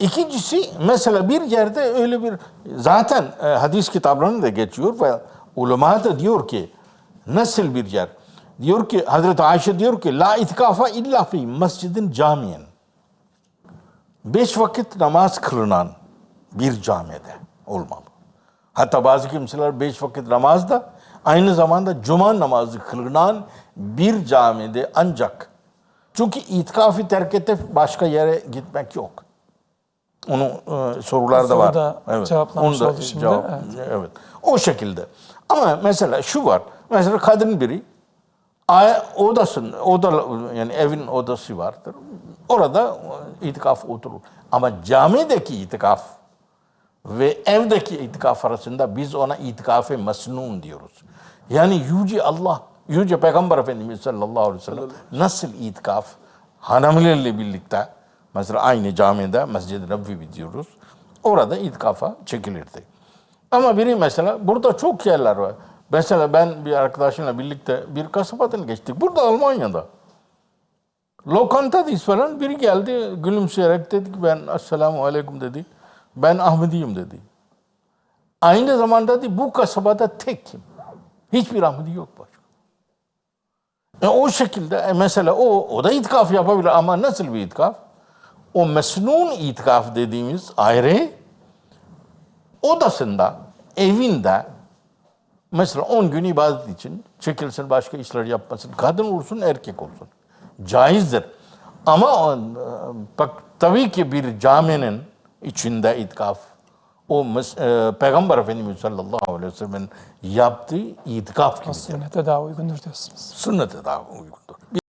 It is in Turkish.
İkincisi mesela bir yerde öyle bir zaten e, hadis kitaplarında da geçiyor ve ulema da diyor ki nasıl bir yer? Diyor ki Hazreti Ayşe diyor ki la itikafa illa fi mescidin camiyen. Beş vakit namaz kılınan bir camide olmalı. Hatta bazı kimseler beş vakit namaz da aynı zamanda cuma namazı kılınan bir camide ancak çünkü itikafı terk edip başka yere gitmek yok. Onu e, sorularda var. Soruda cevaplanmış onu da şimdi, cevap- evet. O şekilde. Ama mesela şu var. Mesela kadın biri odasın, oda yani evin odası vardır. Orada itikaf oturur. Ama camideki itikaf ve evdeki itikaf arasında biz ona itikaf-ı mesnun diyoruz. Yani Yüce Allah, Yüce Peygamber Efendimiz sallallahu aleyhi ve sellem nasıl itikaf hanımlarıyla birlikte mesela aynı camide Mescid-i Nebevi diyoruz. Orada itikafa çekilirdi. Ama biri mesela burada çok yerler var. Mesela ben bir arkadaşımla birlikte bir kasabadan geçtik. Burada Almanya'da. Lokantadayız falan. Biri geldi gülümseyerek dedi ki ben Esselamu Aleyküm dedi. Ben Ahmediyim dedi. Aynı zamanda dedi bu kasabada tekim. Hiçbir Ahmedi yok başka. E o şekilde e mesela o, o da itikaf yapabilir ama nasıl bir itikaf? O mesnun itikaf dediğimiz ayrı odasında, evinde mesela 10 gün ibadet için çekilsin başka işler yapmasın. Kadın olsun erkek olsun. Caizdir. Ama o, bak tabii ki bir caminin içinde itikaf o e, Peygamber Efendimiz sallallahu aleyhi ve sellem'in yaptığı itikaf gibi. Sünnete daha uygundur diyorsunuz. Sünnete daha uygundur.